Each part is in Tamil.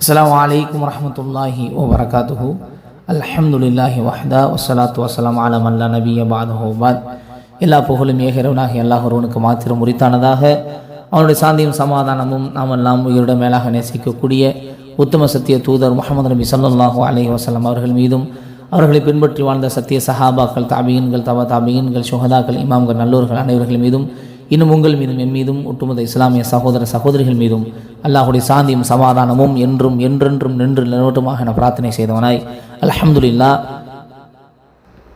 அஸ்ஸலாமு அலைக்கும் வரஹ்மத்துல்லாஹி வபரகாத்துஹு. அல்ஹம்துலில்லாஹி வஹ்தா வசலாத்து வசலாம் ஆலம் அல்லா நபிய பாதுஹு ஹோபாத் எல்லா புகழும் ஏகிறவனாகி அல்லாஹ் ஒருவனுக்கு மாத்திரம் உரித்தானதாக. அவனுடைய சாந்தியும் சமாதானமும் நாம் எல்லாம் உயிரிட மேலாக நேசிக்கக்கூடிய உத்தம சத்திய தூதர் முகமது நபி சல்லாஹூ அலஹி வசலம் அவர்கள் மீதும் அவர்களை பின்பற்றி வாழ்ந்த சத்திய சஹாபாக்கள் தாபியன்கள் தவ தாபியன்கள் சுகதாக்கள் இமாம்கள் நல்லோர்கள் அனைவர்கள் மீதும் இன்னும் உங்கள் மீதும் என் மீதும் ஒட்டுமொத்த இஸ்லாமிய சகோதர சகோதரிகள் மீதும் அல்லாஹுடைய சாந்தியும் சமாதானமும் என்றும் என்றென்றும் நின்று நிலவட்டுமாக என பிரார்த்தனை செய்தவனாய். அல்ஹம்துலில்லா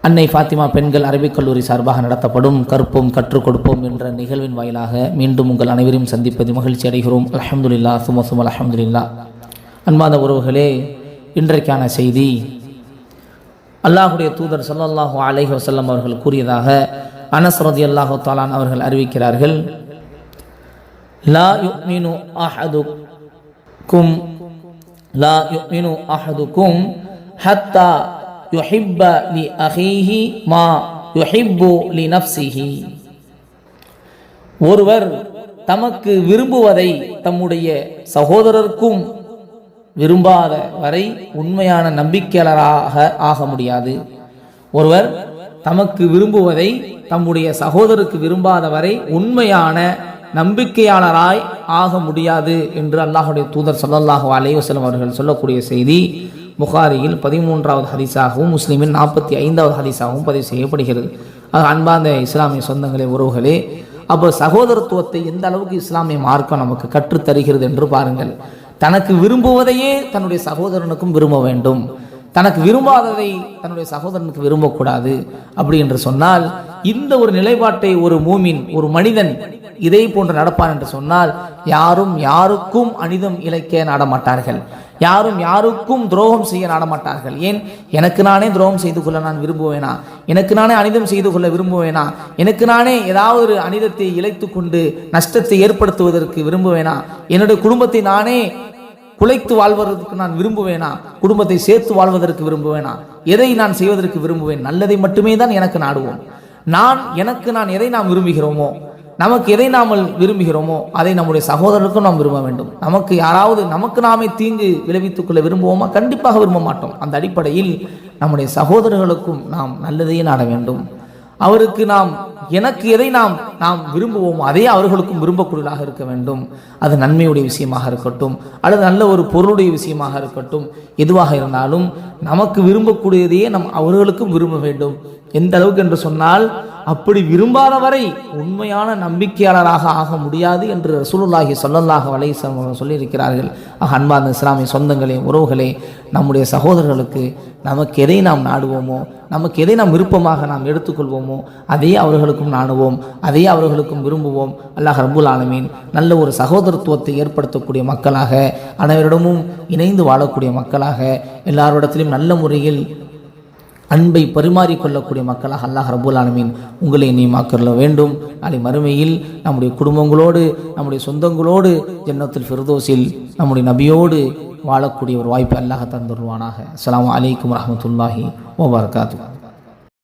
அன்னை ஃபாத்திமா பெண்கள் அரபிக் கல்லூரி சார்பாக நடத்தப்படும் கற்போம் கற்றுக் கொடுப்போம் என்ற நிகழ்வின் வாயிலாக மீண்டும் உங்கள் அனைவரையும் சந்திப்பது மகிழ்ச்சி அடைகிறோம். அல்ஹம்துலில்லா சுமசும் சும அன்பாத உறவுகளே இன்றைக்கான செய்தி அல்லாஹுடைய தூதர் சல்லாஹூ அலைஹி வசல்லம் அவர்கள் கூறியதாக அனஸ்ரதி அல்லாஹு தாலான் அவர்கள் அறிவிக்கிறார்கள். லா யுக்மினு அஹதுக்கும் லா யுக்மினு அஹதுக்கும் ஹத்தா யுஹிப்ப லி அஹீஹி மா யுஹிப்பு லி நஃப்சிஹி ஒருவர் தமக்கு விரும்புவதை தம்முடைய சகோதரருக்கும் விரும்பாத வரை உண்மையான நம்பிக்கையாளராக ஆக முடியாது. ஒருவர் தமக்கு விரும்புவதை தம்முடைய சகோதரருக்கு விரும்பாத வரை உண்மையான நம்பிக்கையாளராய் ஆக முடியாது என்று அல்லாஹுடைய தூதர் சொல்லல்லாஹு அலைவசலம் அவர்கள் சொல்லக்கூடிய செய்தி புகாரியில் பதிமூன்றாவது ஹதீஸாகவும் முஸ்லீமில் நாற்பத்தி ஐந்தாவது ஹதீஸாகவும் பதிவு செய்யப்படுகிறது. ஆக அன்பார்ந்த இஸ்லாமிய சொந்தங்களே உறவுகளே அப்போ சகோதரத்துவத்தை எந்த அளவுக்கு இஸ்லாமிய மார்க்கம் நமக்கு கற்றுத் தருகிறது என்று பாருங்கள். தனக்கு விரும்புவதையே தன்னுடைய சகோதரனுக்கும் விரும்ப வேண்டும். தனக்கு விரும்பாததை தன்னுடைய சகோதரனுக்கு விரும்பக்கூடாது. அப்படி என்று சொன்னால் இந்த ஒரு நிலைப்பாட்டை ஒரு மூமின் ஒரு மனிதன் இதை போன்று நடப்பான் என்று சொன்னால் யாரும் யாருக்கும் அனிதம் இழைக்க நாடமாட்டார்கள். யாரும் யாருக்கும் துரோகம் செய்ய நாடமாட்டார்கள். ஏன்? எனக்கு நானே துரோகம் செய்து கொள்ள நான் விரும்புவேனா? எனக்கு நானே அனிதம் செய்து கொள்ள விரும்புவேனா? எனக்கு நானே ஏதாவது ஒரு அனிதத்தை இழைத்து கொண்டு நஷ்டத்தை ஏற்படுத்துவதற்கு விரும்புவேனா? என்னுடைய குடும்பத்தை நானே குலைத்து வாழ்வதற்கு நான் விரும்புவேனா? குடும்பத்தை சேர்த்து வாழ்வதற்கு விரும்புவேனா? எதை நான் செய்வதற்கு விரும்புவேன்? நல்லதை மட்டுமே தான் எனக்கு நாடுவோம். நான் எனக்கு நான் எதை நாம் விரும்புகிறோமோ நமக்கு எதை நாம் விரும்புகிறோமோ அதை நம்முடைய சகோதரருக்கும் நாம் விரும்ப வேண்டும். நமக்கு யாராவது நமக்கு நாமே தீங்கு விளைவித்துக் கொள்ள விரும்புவோமா? கண்டிப்பாக விரும்ப மாட்டோம். அந்த அடிப்படையில் நம்முடைய சகோதரர்களுக்கும் நாம் நல்லதையே நாட வேண்டும். அவருக்கு நாம் எனக்கு எதை நாம் நாம் விரும்புவோம் அதே அவர்களுக்கும் விரும்பக்கூடியதாக இருக்க வேண்டும். அது நன்மையுடைய விஷயமாக இருக்கட்டும். அல்லது நல்ல ஒரு பொருளுடைய விஷயமாக இருக்கட்டும். எதுவாக இருந்தாலும் நமக்கு விரும்பக்கூடியதையே நம் அவர்களுக்கும் விரும்ப வேண்டும். எந்த அளவுக்கு என்று சொன்னால் அப்படி விரும்பாத வரை உண்மையான நம்பிக்கையாளராக ஆக முடியாது என்று ரசூலுல்லாஹி சொல்லல்லாஹ் வலைசம் சொல்லியிருக்கிறார்கள். ஆக அன்பார்ந்த இஸ்லாமிய சொந்தங்களே உறவுகளே நம்முடைய சகோதரர்களுக்கு நமக்கு எதை நாம் நாடுவோமோ நமக்கு எதை நாம் விருப்பமாக நாம் எடுத்துக்கொள்வோமோ அதே அவர்களுக்கும் நாடுவோம் அதே அவர்களுக்கும் விரும்புவோம். அல்லாஹ் ரபுல் ஆலமீன் நல்ல ஒரு சகோதரத்துவத்தை ஏற்படுத்தக்கூடிய மக்களாக அனைவரிடமும் இணைந்து வாழக்கூடிய மக்களாக எல்லாரிடத்திலும் நல்ல முறையில் அன்பை பரிமாறிக்கொள்ளக்கூடிய மக்களாக அல்லாஹ் ரபுல் ஆலமீன் உங்களை நீமாக்கொள்ள வேண்டும். நாளை மறுமையில் நம்முடைய குடும்பங்களோடு நம்முடைய சொந்தங்களோடு ஜன்னத்தில் ஃபிர்தோஸில் நம்முடைய நபியோடு வாழக்கூடிய ஒரு வாய்ப்பை அல்லாஹ் தந்துருவானாக. அஸ்லாம் அலைக்கும் ரஹமத்துல்லாஹி வபரகாத்துஹு.